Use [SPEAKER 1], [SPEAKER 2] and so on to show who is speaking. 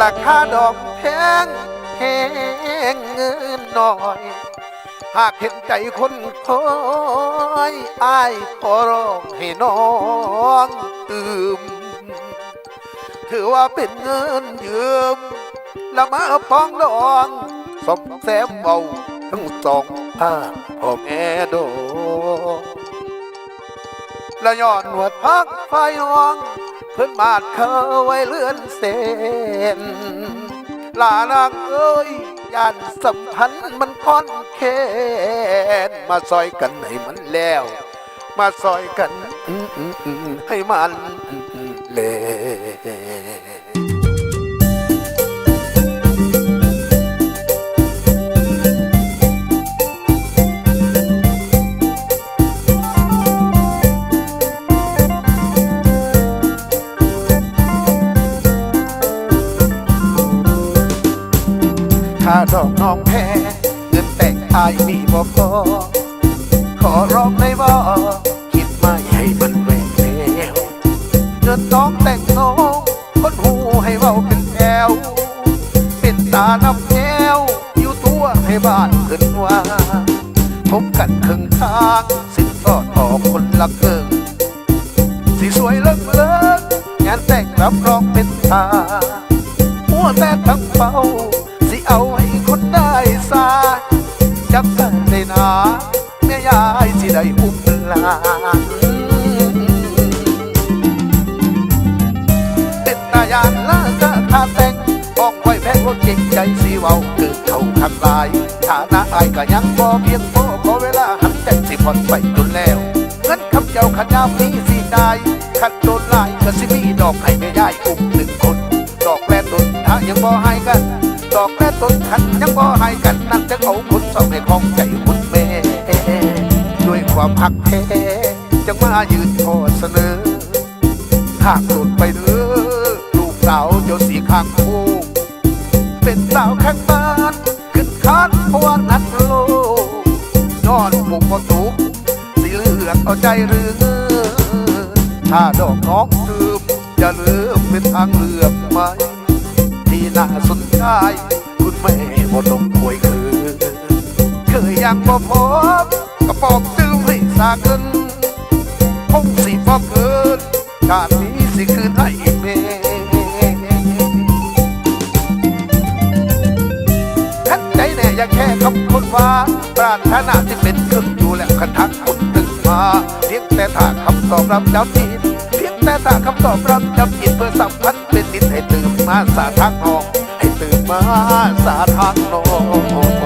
[SPEAKER 1] ราคาดอกแพงแพงเงินหน่อย หากเห็นใจคนคอยอายขอร้องให้น้องตื่มถือว่าเป็นเงินยืมแล้วมาปองดองสมแซมเบาทั้งสองภาคพ่อแม่โดและย้อนหวดพักไฟน้อง พื่อนบาดเขไว้เลื่อนเส้นลานางเอ้ยยานสัมพันธ์มันค่อนแค้นมาซอยกันให้มันแล้ว มาซอยกันให้มันเลยาดอกน้องแพ้เงินแต่งอายมีบ่พอขอร้องได้บ่คิดไม่ให้มันแหวกแนวเงินน้องแต่งน้องคนหูให้เว้าเป็นแถวเป็นตาน้ำแก้วอยู่ตัวให้บ้านขึ้นว่าพบกันครึ่งทางสิ้นสอดออกคนละเกิงสิสวยเลิกเลิกงานแต่งรับรองเป็นทาหัวแต่ทั้งเฝ้า คนได้สาจักกันได้นาแม่ยายสิได้อุ้มลาเป็นตายานลาจะทาแต่งบองไว้แพ้ว่าเก่งใจสิเว้าเกิดเขาขันลายฐานะอายก็ยังพอเพียงพอขอเวลาหันใจสิผ่อนไปจนแล้วเงินคำเจ้าขยามนี้สิได้ขันโดนลายก็สิมีดอกให้แม่ยายอุ้มหนึ่งคน ดอกแรกต้นถ้ายังบ่ให้กัน ดอกแรกต้นขันยังบ่ให้กันนั่นจะเอาคนสองให้ของใจคุณแม่ ด้วยความหักแท้จังมายืนขอเสนอข้างหลุดไปเด้อลูกสาวเจ้าสีข้างคู่เป็นสาวข้างบ้านขึ้นคานพว่านัดโลกนอนปลุกก็ตุกสิเหลือกเอาใจหรือถ้าดอกน้องดื่มจะลือกเป็นทางเลือกไหมที่น่าสน ใจคุณแม่บ่ต้องป่วยคือ เคยยังบ่พบกระปอกดื่มให้สาเกินคงสิบ่เกินชาตินี้สิคืนให้แม่ทันใจแน่อย่าแค่คำคนว่าปรารถนาที่เป็นครึ่งอยู่แล้วคันทักคนตึงมาเพียงแต่ถ้าคำตอบรับจำผิดเพียงแต่ถ้าคำตอบรับจำผิดเพื่อสัมพันธ์เป็นดินให้ตื่นมาสาทางนองให้ตื่น มาสาทางนอง